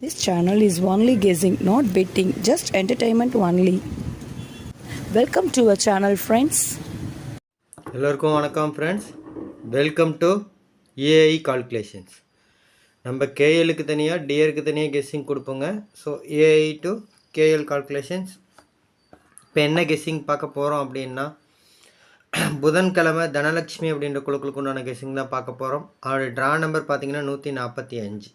This channel is only guessing, not betting, just entertainment only. Welcome to our channel, friends. எல்லோருக்கும் வணக்கம் friends welcome to AI calculations நம்ம கேஎலுக்கு தனியாக டிஏருக்கு தனியாக கெஸ்ஸிங் கொடுப்போங்க. So AI to KL calculations இப்போ என்ன கெஸ்ஸிங் பார்க்க போகிறோம் அப்படின்னா புதன்கிழமை தனலட்சுமி அப்படின்ற குழுக்களுக்கு உண்டான கெஸ்ஸிங் தான் பார்க்க போகிறோம் அவருடைய ட்ரா நம்பர் பார்த்தீங்கன்னா நூற்றி நாற்பத்தி அஞ்சு.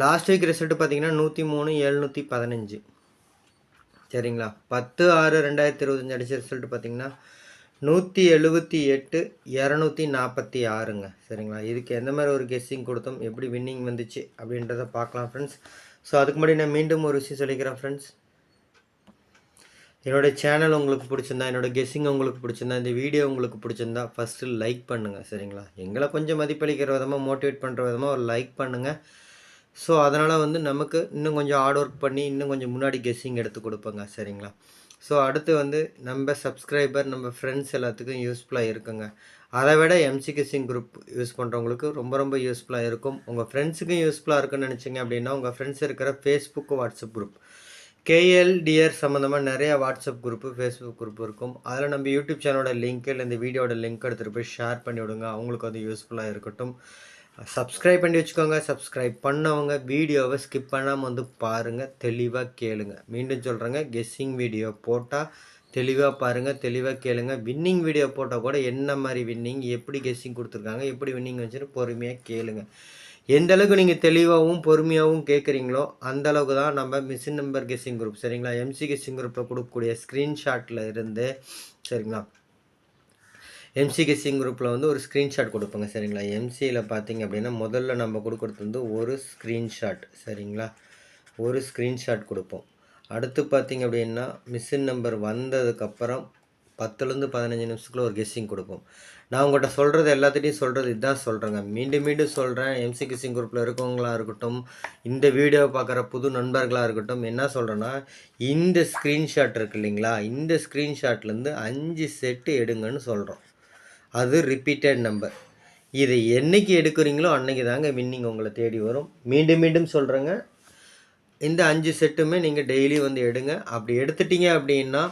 லாஸ்ட் வீக் ரிசல்ட் பார்த்தீங்கன்னா நூற்றி மூணு எழுநூற்றி பதினஞ்சு. சரிங்களா? பத்து ஆறு ரெண்டாயிரத்தி இருபத்தஞ்சு அடிச்ச ரிசல்ட் பார்த்தீங்கன்னா நூற்றி எழுபத்தி எட்டு இரநூத்தி நாற்பத்தி ஆறுங்க. சரிங்களா? இதுக்கு எந்த மாதிரி ஒரு கெஸ்ஸிங் கொடுத்தோம்? எப்படி வின்னிங் வந்துச்சு? அப்படின்றத பார்க்கலாம் ஃப்ரெண்ட்ஸ் ஸோ அதுக்கு முன்னாடி நான் மீண்டும் ஒரு விஷயம் சொல்லிக்கிறேன் ஃப்ரெண்ட்ஸ் என்னோடய சேனல் உங்களுக்கு பிடிச்சிருந்தா என்னோடய கெஸ்ஸிங் உங்களுக்கு பிடிச்சிருந்தா இந்த வீடியோ உங்களுக்கு பிடிச்சிருந்தா ஃபஸ்ட்டு லைக் பண்ணுங்கள் சரிங்களா? எங்களை கொஞ்சம் மதிப்பளிக்கிற விதமாக மோட்டிவேட் பண்ணுற விதமாக ஒரு லைக் பண்ணுங்கள் ஸோ அதனால் வந்து நமக்கு இன்னும் கொஞ்சம் ஹார்ட் ஒர்க் பண்ணி இன்னும் கொஞ்சம் முன்னாடி கெஸ்ஸிங் எடுத்து கொடுப்பேங்க சரிங்களா? ஸோ அடுத்து வந்து நம்ம சப்ஸ்கிரைபர் நம்ம ஃப்ரெண்ட்ஸ் எல்லாத்துக்கும் யூஸ்ஃபுல்லாக இருக்குங்க. அதை விட எம்சி கெஸ்ஸிங் குரூப் யூஸ் பண்ணுறவங்களுக்கு ரொம்ப ரொம்ப யூஸ்ஃபுல்லாக இருக்கும். உங்கள் ஃப்ரெண்ட்ஸுக்கும் யூஸ்ஃபுல்லாக இருக்குன்னு நினச்சிங்க அப்படின்னா உங்கள் ஃப்ரெண்ட்ஸ் இருக்கிற ஃபேஸ்புக்கு வாட்ஸ்அப் குரூப் கேஎல்டிஆர் சம்மந்தமாக நிறையா வாட்ஸ்அப் குரூப்பு ஃபேஸ்புக் குரூப் இருக்கும். அதில் நம்ம யூடியூப் சேனலோட லிங்க் இல்லை இந்த வீடியோட லிங்க் எடுத்துகிட்டு போய் ஷேர் பண்ணி விடுங்க அவங்களுக்கு வந்து யூஸ்ஃபுல்லாக இருக்கட்டும். சப்ஸ்கிரைப் பண்ணி வச்சுக்கோங்க. சப்ஸ்கிரைப் பண்ணவங்க வீடியோவை ஸ்கிப் பண்ணாமல் வந்து பாருங்கள் தெளிவாக கேளுங்க. மீண்டும் சொல்கிறேங்க கெஸ்ஸிங் வீடியோ போட்டால் தெளிவாக பாருங்கள் தெளிவாக கேளுங்க. வின்னிங் வீடியோ போட்டால் கூட என்ன மாதிரி வின்னிங் எப்படி கெஸ்ஸிங் கொடுத்துருக்காங்க எப்படி வின்னிங் வச்சுட்டு பொறுமையாக கேளுங்க. எந்த அளவுக்கு நீங்கள் தெளிவாகவும் பொறுமையாகவும் கேட்குறீங்களோ அந்த அளவுக்கு தான் நம்ம மிஷின் நம்பர் கெஸ்ஸிங் குரூப் சரிங்களா? எம்சி கெஸ்ஸிங் குரூப்பில் கொடுக்கக்கூடிய ஸ்க்ரீன்ஷாட்டில் இருந்து சரிங்களா? எம்சி சிங் குரூப்பில் வந்து ஒரு ஸ்க்ரீன்ஷாட் கொடுப்போங்க சரிங்களா? எம்சியில் பார்த்தீங்க அப்படின்னா முதல்ல நம்ம கொடுக்குறது வந்து ஒரு ஸ்க்ரீன்ஷாட் சரிங்களா? ஒரு ஸ்க்ரீன்ஷாட் கொடுப்போம். அடுத்து பார்த்தீங்க அப்படின்னா மிஷின் நம்பர் வந்ததுக்கப்புறம் பத்துலேருந்து பதினஞ்சு நிமிஷத்துக்குள்ள ஒரு கெஸ்ஸிங் கொடுப்போம். நான் உங்கள்கிட்ட சொல்கிறது எல்லாத்துகிட்டையும் சொல்கிறது இதுதான் சொல்கிறேங்க மீண்டும் மீண்டும் சொல்கிறேன் எம்சி கெஸ்ஸிங் குரூப்பில் இருக்கவங்களாக இருக்கட்டும் இந்த வீடியோ பார்க்குற புது நண்பர்களாக இருக்கட்டும் என்ன சொல்கிறேன்னா இந்த ஸ்க்ரீன்ஷாட் இருக்கு இல்லைங்களா? இந்த ஸ்க்ரீன்ஷாட்லேருந்து அஞ்சு செட்டு எடுங்கன்னு சொல்கிறோம் அது ரிப்பீட்டட் நம்பர் இதை என்னைக்கு எடுக்கிறீங்களோ அன்றைக்கி தாங்க வின்னிங் உங்களை தேடி வரும். மீண்டும் மீண்டும் சொல்கிறேங்க இந்த அஞ்சு செட்டுமே நீங்கள் டெய்லி வந்து எடுங்க. அப்படி எடுத்துட்டீங்க அப்படின்னா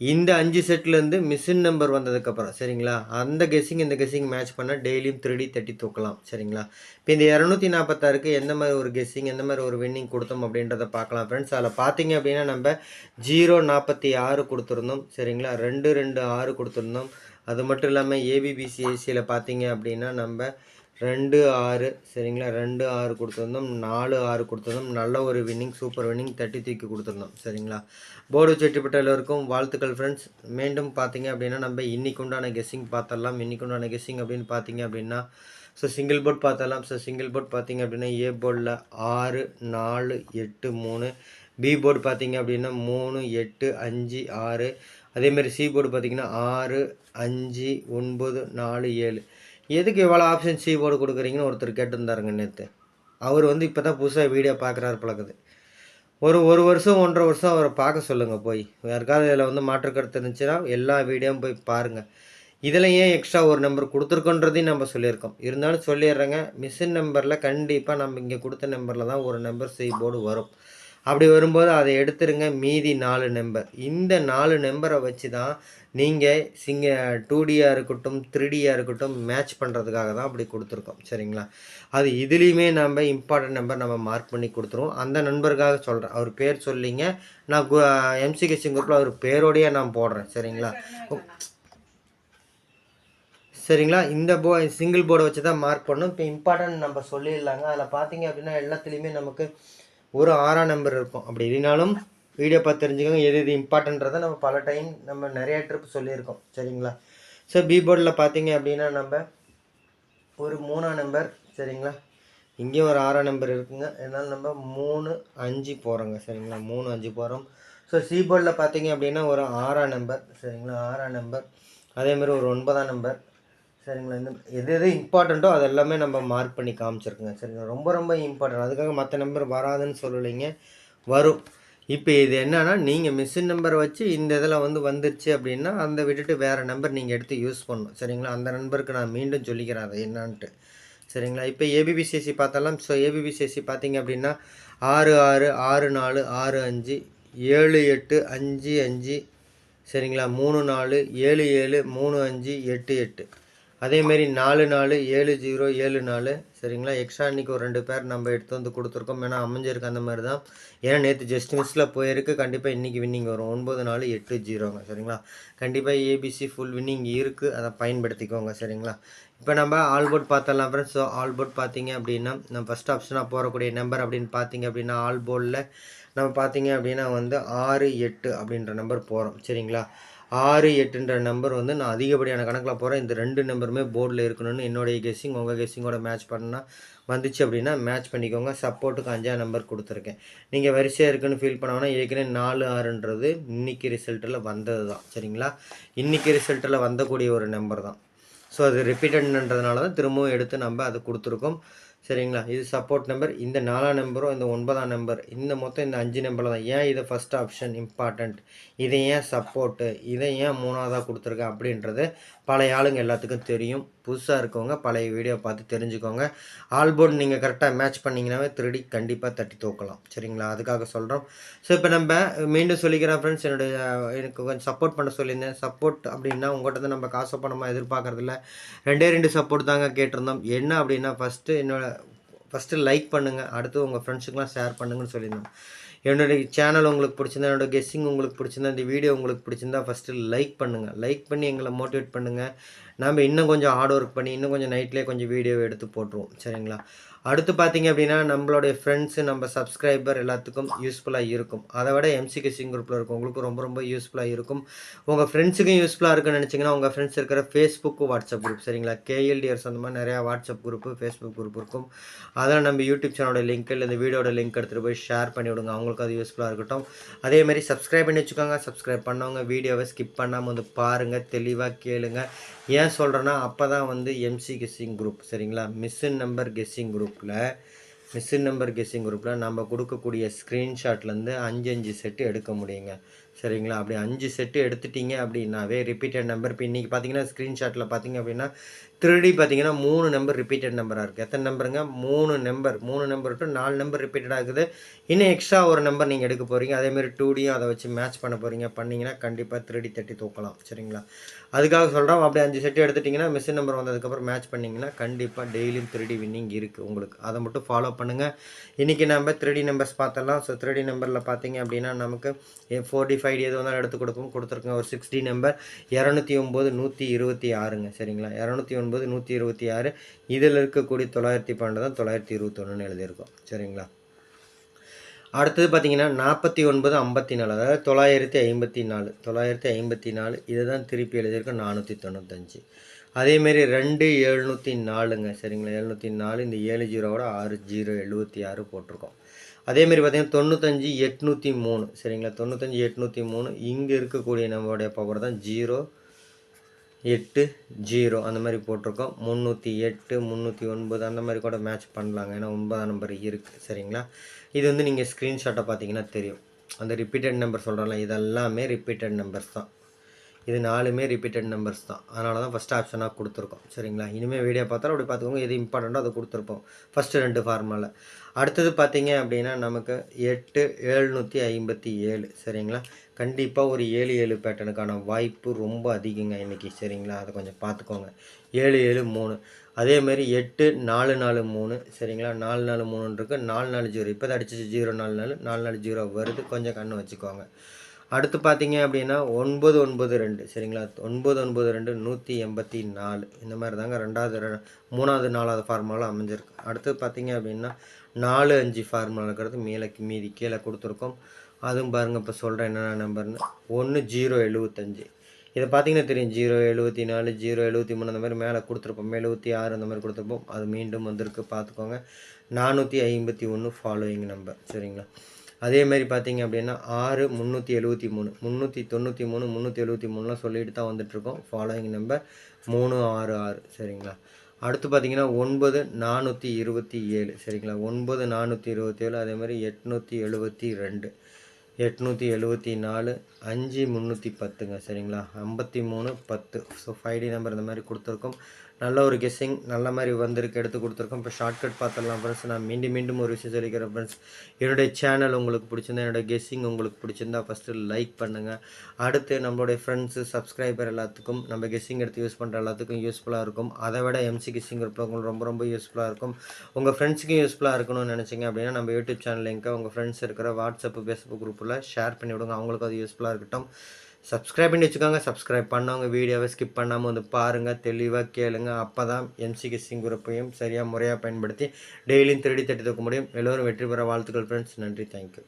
இந்த அஞ்சு செட்லேருந்து மிஷின் நம்பர் வந்ததுக்கப்புறம் சரிங்களா? அந்த கெஸ்ஸிங் இந்த கெஸ்ஸிங் மேட்ச் பண்ணால் டெய்லியும் திருடி தட்டி தூக்கலாம் சரிங்களா? இப்போ இந்த இரநூத்தி நாற்பத்தாறுக்கு எந்த மாதிரி ஒரு கெஸ்ஸிங் எந்த மாதிரி ஒரு வின்னிங் கொடுத்தோம் அப்படின்றத பார்க்கலாம் ஃப்ரெண்ட்ஸ் அதில் பார்த்தீங்க அப்படின்னா நம்ம ஜீரோ நாற்பத்தி ஆறு கொடுத்துருந்தோம் சரிங்களா? ரெண்டு ரெண்டு ஆறு கொடுத்துருந்தோம். அது மட்டும் இல்லாமல் ஏபிபிசிஎஸ்சியில் பார்த்தீங்க அப்படின்னா நம்ம ரெண்டு ஆறு சரிங்களா? ரெண்டு ஆறு கொடுத்துருந்தோம். நாலு ஆறு கொடுத்துருந்தோம். நல்ல ஒரு வின்னிங் சூப்பர் வின்னிங் தட்டி தூக்கி கொடுத்துருந்தோம் சரிங்களா? போர்டு வெற்றிப்பட்ட எல்லோருக்கும் வாழ்த்துக்கள் ஃப்ரெண்ட்ஸ் மீண்டும் பார்த்தீங்க அப்படின்னா நம்ம இன்றைக்கு உண்டான கெஸ்ஸிங் பார்த்தரலாம் இன்றைக்கு உண்டான கெஸ்ஸிங் அப்படின்னு பார்த்தீங்க அப்படின்னா ஸோ சிங்கிள் போர்ட் பார்த்தரலாம் ஸோ சிங்கிள் போர்ட் பார்த்தீங்க அப்படின்னா ஏ போர்டில் ஆறு நாலு எட்டு மூணு. பி போர்டு பார்த்தீங்க அப்படின்னா மூணு எட்டு அஞ்சு ஆறு. அதேமாரி சி போர்டு பார்த்தீங்கன்னா ஆறு அஞ்சு ஒன்பது நாலு ஏழு. எதுக்கு எவ்வளோ ஆப்ஷன் சி போர்டு கொடுக்குறீங்கன்னு ஒருத்தர் கேட்டிருந்தாருங்க நேற்று அவர் வந்து இப்போ தான் புதுசாக வீடியோ பார்க்குறாரு பழகுது ஒரு ஒரு வருஷம் ஒன்றரை வருஷம் அவரை பார்க்க சொல்லுங்கள் போய். யாருக்காவது இதில் வந்து மாற்று கருத்து இருந்துச்சுன்னா எல்லா வீடியோவும் போய் பாருங்கள் இதில் ஏன் எக்ஸ்ட்ரா ஒரு நம்பர் கொடுத்துருக்கோன்றதையும் நம்ம சொல்லியிருக்கோம். இருந்தாலும் சொல்லிடுறேங்க மிஷின் நம்பரில் கண்டிப்பாக நம்ம இங்கே கொடுத்த நம்பரில் தான் ஒரு நம்பர் சி போர்டு வரும். அப்படி வரும்போது அதை எடுத்துருங்க மீதி நாலு நம்பர் இந்த நாலு நம்பரை வச்சு தான் நீங்கள் சிங்க டூ டியாக இருக்கட்டும் த்ரீடியாக இருக்கட்டும் மேட்ச் பண்ணுறதுக்காக தான் அப்படி கொடுத்துருக்கோம். சரிங்களா? அது இதுலேயுமே நம்ம இம்பார்ட்டன்ட் நம்பர் நம்ம மார்க் பண்ணி கொடுத்துருவோம். அந்த நண்பருக்காக சொல்கிறேன் அவர் பேர் சொல்லிங்க. நான் எம்சி கெஸ்டிங் குரூப்பில் அவர் பேரோடையே நான் போடுறேன். சரிங்களா? சரிங்களா? இந்த போ சிங்கிள் போர்டை வச்சு தான் மார்க் பண்ணணும் இப்போ இம்பார்ட்டன்ட் நம்ம சொல்லிடலாங்க. அதில் பார்த்தீங்க அப்படின்னா எல்லாத்துலேயுமே நமக்கு ஒரு ஆறாம் நம்பர் இருக்கும். அப்படி இல்லைனாலும் வீடியோ பார்த்து தெரிஞ்சுக்கோங்க. எது எது இம்பார்ட்டன்றதை நம்ம பல டைம் நம்ம நிறைய ட்ரிப் சொல்லியிருக்கோம். சரிங்களா? ஸோ பி போர்டில் பார்த்தீங்க அப்படின்னா நம்ம ஒரு மூணாம் நம்பர் சரிங்களா? இங்கேயும் ஒரு ஆறாம் நம்பர் இருக்குங்க. அதனால் நம்ம மூணு அஞ்சு போகிறோங்க சரிங்களா? மூணு அஞ்சு போகிறோம் ஸோ சி போர்டில் பார்த்தீங்க அப்படின்னா ஒரு ஆறாம் நம்பர் சரிங்களா? ஆறாம் நம்பர் அதேமாதிரி ஒரு ஒன்பதாம் நம்பர் சரிங்களா? இந்த எது எது இம்பார்ட்டண்ட்டோ அது எல்லாமே நம்ம மார்க் பண்ணி காமிச்சிருக்குங்க. சரிங்களா? ரொம்ப ரொம்ப இம்பார்ட்டன்ட் அதுக்காக மற்ற நம்பர் வராதுன்னு சொல்லலைங்க. வரும். இப்போ இது என்னன்னா நீங்கள் மிஷின் நம்பரை வச்சு இந்த இதில் வந்து வந்துருச்சு அப்படின்னா அந்த விட்டுட்டு வேறு நம்பர் நீங்கள் எடுத்து யூஸ் பண்ணணும். சரிங்களா? அந்த நம்பருக்கு நான் மீண்டும் சொல்லிக்கிறேன் அது என்னான்ட்டு. சரிங்களா? இப்போ ஏபிபிசிஎஸ்சி பார்த்தாலாம் ஸோ ஏபிபிசிஎஸ்சி பார்த்தீங்க அப்படின்னா ஆறு ஆறு ஆறு நாலு ஆறு அஞ்சு ஏழு எட்டு அஞ்சு அஞ்சு. சரிங்களா? மூணு நாலு ஏழு ஏழு மூணு அஞ்சு எட்டு எட்டு. அதேமாரி நாலு நாலு ஏழு ஜீரோ ஏழு நாலு. சரிங்களா? எக்ஸ்ட்ரா இன்னைக்கு ஒரு ரெண்டு பேர் நம்ம எடுத்து வந்து கொடுத்துருக்கோம். ஏன்னா அமைஞ்சிருக்கு அந்த மாதிரி தான். ஏன்னா நேற்று ஜஸ்ட் மிஸ்ஸில் போயிருக்கு. கண்டிப்பாக இன்றைக்கி வின்னிங் வரும். ஒன்பது நாலு எட்டு ஜீரோங்க. சரிங்களா? கண்டிப்பாக ஏபிசி ஃபுல் வின்னிங் இருக்குது அதை பயன்படுத்திக்கோங்க. சரிங்களா? இப்போ நம்ம ஆல்போர்ட் பார்த்தலாம் ஃப்ரெண்ட்ஸ் ஸோ ஆல்போர்ட் பார்த்தீங்க அப்படின்னா நம்ம ஃபஸ்ட் ஆப்ஷனாக போகக்கூடிய நம்பர் அப்படின்னு பார்த்தீங்க அப்படின்னா ஆல்போர்டில் நம்ம பார்த்தீங்க அப்படின்னா வந்து ஆறு எட்டு அப்படின்ற நம்பர் போகிறோம் சரிங்களா? ஆறு எட்டுன்ற நம்பர் வந்து நான் அதிகப்படியான கணக்கில் போகிறேன் இந்த ரெண்டு நம்பருமே போர்டில் இருக்கணும்னு என்னுடைய கெஸ்ஸிங் உங்கள் கெஸ்ஸிங்கோட மேட்ச் பண்ணால் வந்துச்சு அப்படின்னா மேட்ச் பண்ணிக்கோங்க. சப்போர்ட்டுக்கு அஞ்சாம் நம்பர் கொடுத்துருக்கேன். நீங்கள் வரிசையாக இருக்குன்னு ஃபீல் பண்ணோன்னா ஏற்கனவே நாலு ஆறுன்றது இன்னைக்கு ரிசல்ட்டில் வந்தது தான் சரிங்களா? இன்றைக்கி ரிசல்ட்டில் வந்தக்கூடிய ஒரு நம்பர் தான். ஸோ அது ரிப்பீட்டட்ன்றதுனால தான் திரும்பவும் எடுத்து நம்ம அதை கொடுத்துருக்கோம். சரிங்களா? இது சப்போர்ட் நம்பர் இந்த நாலாம் நம்பரும் இந்த ஒன்பதாம் நம்பர் இந்த மொத்தம் இந்த அஞ்சு நம்பரில் தான். ஏன் இது ஃபஸ்ட் ஆப்ஷன் இம்பார்ட்டண்ட் இதை ஏன் சப்போர்ட்டு இதை ஏன் மூணாவதாக கொடுத்துருக்கேன் அப்படின்றது பழைய ஆளுங்க எல்லாத்துக்கும் தெரியும். புதுசாக இருக்கவங்க பழைய வீடியோ பார்த்து தெரிஞ்சுக்கோங்க. ஆல்போர்ட் நீங்கள் கரெக்டாக மேட்ச் பண்ணிங்கனாவே திருடி கண்டிப்பாக தட்டி தூக்கலாம். சரிங்களா? அதுக்காக சொல்கிறோம் ஸோ இப்போ நம்ம மீண்டும் சொல்லிக்கிறேன் ஃப்ரெண்ட்ஸ் என்னுடைய எனக்கு கொஞ்சம் சப்போர்ட் பண்ண சொல்லியிருந்தேன். சப்போர்ட் அப்படின்னா உங்கள்கிட்ட நம்ம காசு பணமாக எதிர்பார்க்குறதில்ல. ரெண்டே ரெண்டு சப்போர்ட் தாங்க கேட்டிருந்தோம். என்ன அப்படின்னா ஃபஸ்ட்டு என்னோட ஃபஸ்ட்டு லைக் பண்ணுங்கள் அடுத்து உங்கள் ஃப்ரெண்ட்ஸுக்கெலாம் ஷேர் பண்ணுங்கன்னு சொல்லியிருந்தோம். என்னுடைய சேனல் உங்களுக்கு பிடிச்சிருந்தா என்னோட கெஸ்ஸிங் உங்களுக்கு பிடிச்சிருந்தா இந்த வீடியோ உங்களுக்கு பிடிச்சிருந்தா ஃபஸ்ட்டு லைக் பண்ணுங்கள் லைக் பண்ணி எங்களை மோட்டிவேட் பண்ணுங்கள் நம்ம இன்னும் கொஞ்சம் ஹார்ட் ஒர்க் பண்ணி இன்னும் கொஞ்சம் நைட்லேயே கொஞ்சம் வீடியோ எடுத்து போட்டுருவோம். சரிங்களா? அடுத்து பார்த்தீங்க அப்படின்னா நம்மளுடைய ஃப்ரெண்ட்ஸு நம்ம சப்ஸ்கிரைபர் எல்லாத்துக்கும் யூஸ்ஃபுல்லாக இருக்கும். அதை விட எம்சி கெஸ்ஸிங் குரூப்பில் இருக்கும் உங்களுக்கு ரொம்ப ரொம்ப யூஸ்ஃபுல்லாக இருக்கும். உங்கள் ஃப்ரெண்ட்ஸுக்கும் யூஸ்ஃபுல்லாக இருக்குன்னு நினச்சிங்கன்னா உங்கள் ஃப்ரெண்ட்ஸ் இருக்கிற ஃபேஸ்புக்கு வாட்ஸ்அப் குரூப் சரிங்களா? கேஎல்டிஎர்ஸ் அந்த மாதிரி நிறையா வாட்ஸ்அப் குரூப்பு ஃபேஸ்புக் குரூப் இருக்கும். அதில் நம்ம யூடியூப் சேனலோட லிங்க் இல்லை இந்த வீடியோட லிங்க் எடுத்துகிட்டு போய் ஷேர் பண்ணி விடுங்க. அவங்களுக்கு அது யூஸ்ஃபுல்லாக இருக்கட்டும். அதேமாதிரி சப்ஸ்கிரைப் பண்ணி வச்சுக்கோங்க. சப்ஸ்கிரைப் பண்ணவங்க வீடியோவை ஸ்கிப் பண்ணாமல் வந்து பாருங்கள் தெளிவாக கேளுங்க. ஏன் சொல்கிறேன்னா அப்போ தான் வந்து எம்சி கெஸ்ஸிங் குரூப் சரிங்களா? மிஸ்ஸின் நம்பர் கெஸ்ஸிங் குரூப் குரூப்பில் மிஸ்ஸின் நம்பர் கெஸ்ஸிங் குரூப்பில் நம்ம கொடுக்கக்கூடிய ஸ்க்ரீன்ஷாட்லேருந்து அஞ்சு அஞ்சு செட்டு எடுக்க முடியுங்க. சரிங்களா? அப்படி அஞ்சு செட்டு எடுத்துட்டீங்க அப்படின்னாவே ரிப்பீட்டட் நம்பர் இப்போ இன்றைக்கி பார்த்தீங்கன்னா ஸ்க்ரீன்ஷாட்டில் பார்த்தீங்க அப்படின்னா திருடி பார்த்தீங்கன்னா மூணு நம்பர் ரிப்பீட்டட் நம்பராக இருக்குது எத்தனை நம்பருங்க மூணு நம்பர் மூணு நம்பர் டு நாலு நம்பர் ரிப்பீட்டடாக இருக்குது. இன்னும் எக்ஸ்ட்ரா ஒரு நம்பர் நீங்கள் எடுக்க போகிறீங்க அதேமாதிரி டூடியும் அதை வச்சு மேட்ச் பண்ண போகிறீங்க பண்ணிங்கன்னா கண்டிப்பாக திருடி தட்டி தூக்கலாம். சரிங்களா? அதுக்காக சொல்கிறோம் அப்படி அஞ்சு செட்டு எடுத்துட்டிங்கன்னா மிஷின் நம்பர் வந்ததுக்கப்புறம் மேட்ச் பண்ணிங்கன்னா கண்டிப்பாக டெய்லியும் த்ரீடி வின்னிங் இருக்குது உங்களுக்கு. அதை மட்டும் ஃபாலோ பண்ணுங்கள் இன்றைக்கி நம்ம த்ரீடி நம்பர்ஸ் பார்த்தலாம் ஸோ த்ரீடி நம்பரில் பார்த்தீங்க அப்படின்னா நமக்கு ஃபோர்ட்டி ஃபைவ் எது வந்தாலும் எடுத்து கொடுப்போம். கொடுத்துருக்கோங்க ஒரு சிக்ஸ்டி நம்பர் இரநூத்தி ஒம்பது நூற்றி இருபத்தி ஆறுங்க. சரிங்களா? இரநூத்தி ஒன்பது நூற்றி இருபத்தி ஆறு. இதில் இருக்கக்கூடிய தொள்ளாயிரத்தி பன்னெண்டு தான் தொள்ளாயிரத்தி இருபத்தொன்னுன்னு எழுதியிருக்கோம். சரிங்களா? அடுத்தது பார்த்தீங்கன்னா நாற்பத்தி ஒன்பது ஐம்பத்தி நாலு அதாவது தொள்ளாயிரத்தி ஐம்பத்தி நாலு. தொள்ளாயிரத்தி ஐம்பத்தி நாலு இதை தான் திருப்பி எழுதியிருக்கோம் நானூற்றி தொண்ணூத்தஞ்சு. அதேமாரி ரெண்டு எழுநூற்றி நாலுங்க சரிங்களா? எழுநூற்றி நாலு இந்த ஏழு ஜீரோவோட ஆறு ஜீரோ எழுபத்தி ஆறு போட்டிருக்கோம். அதேமாரி பார்த்தீங்கன்னா தொண்ணூத்தஞ்சு எட்நூற்றி மூணு சரிங்களா? தொண்ணூத்தஞ்சு எட்நூற்றி மூணு இங்கே இருக்கக்கூடிய நம்மளுடைய பவர் தான் ஜீரோ. எட்டு ஜீரோ அந்த மாதிரி போட்டிருக்கோம். முந்நூற்றி எட்டு முந்நூற்றி ஒன்பது அந்த மாதிரி கூட மேட்ச் பண்ணலாங்க. ஏன்னா ஒன்பதாம் நம்பர் இருக்குது சரிங்களா? இது வந்து நீங்கள் ஸ்க்ரீன்ஷாட்டை பார்த்தீங்கன்னா தெரியும். அந்த ரிப்பீட்டட் நம்பர் சொல்கிறோம்ல இதெல்லாமே ரிப்பீட்டட் நம்பர்ஸ் தான். இது நாலுமே ரிப்பீட்டட் நம்பர்ஸ் தான். அதனால தான் ஃபஸ்ட் ஆப்ஷனாக கொடுத்துருக்கோம். சரிங்களா? இனிமேல் வீடியோ பார்த்தாலும் அப்படி பார்த்துக்கோங்க. எது இம்பார்ட்டண்ட்டோ அதை கொடுத்துருப்போம். ஃபஸ்ட்டு ரெண்டு ஃபார்முலா அடுத்தது பார்த்தீங்க அப்படின்னா நமக்கு எட்டு ஏழ்நூற்றி ஐம்பத்தி ஏழு. சரிங்களா? கண்டிப்பாக ஒரு ஏழு ஏழு பேட்டனுக்கான வாய்ப்பு ரொம்ப அதிகங்க இன்றைக்கி சரிங்களா? அதை கொஞ்சம் பார்த்துக்கோங்க. ஏழு ஏழு மூணு. அதேமாரி எட்டு நாலு நாலு மூணு. சரிங்களா? நாலு நாலு மூணுன்னுருக்கு நாலு நாலு ஜீரோ. இப்போ தான் அடிச்சிச்சு. ஜீரோ நாலு நாலு. நாலு நாலு ஜீரோ வருது. கொஞ்சம் கண்ணு வச்சுக்கோங்க. அடுத்து பார்த்தீங்க அப்படின்னா ஒன்பது ஒன்பது ரெண்டு சரிங்களா? ஒன்பது ஒன்பது ரெண்டு நூற்றி எண்பத்தி நாலு. இந்த மாதிரி தாங்க ரெண்டாவது மூணாவது நாலாவது ஃபார்முலா அமைஞ்சிருக்கு. அடுத்து பார்த்தீங்க அப்படின்னா நாலு அஞ்சு ஃபார்முலா இருக்கிறது மேலே மீதி கீழே கொடுத்துருக்கோம். அதுவும் பாருங்கள் இப்போ சொல்கிறேன் என்னென்ன நம்பர்னு ஒன்று ஜீரோ எழுபத்தஞ்சு இதை பார்த்தீங்கன்னா தெரியும். ஜீரோ எழுபத்தி நாலு ஜீரோ எழுபத்தி மூணு அந்த மாதிரி மேலே கொடுத்துருப்போம். எழுபத்தி ஆறு அந்த மாதிரி கொடுத்துருப்போம். அது மீண்டும் வந்திருக்கு. பார்த்துக்கோங்க. நானூற்றி ஐம்பத்தி ஒன்று ஃபாலோயிங் நம்பர் சரிங்களா? அதேமாரி பார்த்தீங்க அப்படின்னா ஆறு முந்நூற்றி எழுபத்தி மூணு முந்நூற்றி தொண்ணூற்றி மூணு முந்நூற்றி எழுபத்தி மூணுலாம் சொல்லிட்டு தான் வந்துட்டுருக்கோம். ஃபாலோயிங் நம்பர் மூணு ஆறு ஆறு. சரிங்களா? அடுத்து பார்த்தீங்கன்னா ஒன்பது நானூற்றி இருபத்தி ஏழு. சரிங்களா? ஒன்பது நானூற்றி இருபத்தி ஏழு அதே மாதிரி எட்நூற்றி எழுபத்தி ரெண்டு. எட்நூற்றி எழுபத்தி நாலு அஞ்சு முந்நூற்றி பத்துங்க. சரிங்களா? ஐம்பத்தி மூணு பத்து. ஸோ ஃபைவ் டி நம்பர் இந்த மாதிரி கொடுத்துருக்கோம். நல்ல ஒரு கெஸ்ஸிங் நல்ல மாதிரி வந்திருக்கு எடுத்து கொடுத்துருக்கோம். இப்போ ஷார்ட்கட் பார்த்துடலாம் ஃப்ரெண்ட்ஸ் நான் மீண்டும் மீண்டும் ஒரு விஷயம் சொல்லிக்கிறேன் ஃப்ரெண்ட்ஸ் என்னுடைய சேனல் உங்களுக்கு பிடிச்சிருந்தா என்னோடய கெஸ்ஸிங் உங்களுக்கு பிடிச்சிருந்தா ஃபஸ்ட்டு லைக் பண்ணுங்கள் அடுத்து நம்மளுடைய ஃப்ரெண்ட்ஸு சப்ஸ்கிரைபர் எல்லாத்துக்கும் நம்ம கெஸ்ஸிங் எடுத்து யூஸ் பண்ணுற எல்லாத்துக்கும் யூஸ்ஃபுல்லாக இருக்கும். அதை விட எம்சி கெஸ்ஸிங் உங்களுக்கு ரொம்ப ரொம்ப யூஸ்ஃபுல்லாக இருக்கும். உங்கள் ஃப்ரெண்ட்ஸுக்கும் யூஸ்ஃபுல்லாக இருக்கணும்னு நினச்சிங்க அப்படின்னா நம்ம யூடியூப் சேனல் லிங்க்கை உங்கள் ஃப்ரெண்ட்ஸ் இருக்கிற வாட்ஸ்அப் ஃபேஸ்புக் குரூப்பில் ஷேர் பண்ணி விடுங்க அவங்களுக்கு அது யூஸ்ஃபுல்லாக இருக்கட்டும். சப்ஸ்கிரைப் பண்ணி வச்சுக்கோங்க. சப்ஸ்கிரைப் பண்ணவங்க வீடியோவை ஸ்கிப் பண்ணாமல் வந்து பாருங்கள் தெளிவாக கேளுங்க. அப்போ தான் எம்சி குரூப்பையும் சரியாக முறையாக பயன்படுத்தி டெய்லியும் திருடி தட்டி தூக்க முடியும். எல்லோரும் வெற்றி பெற வாழ்த்துக்கள் ஃப்ரெண்ட்ஸ் நன்றி. தேங்க்யூ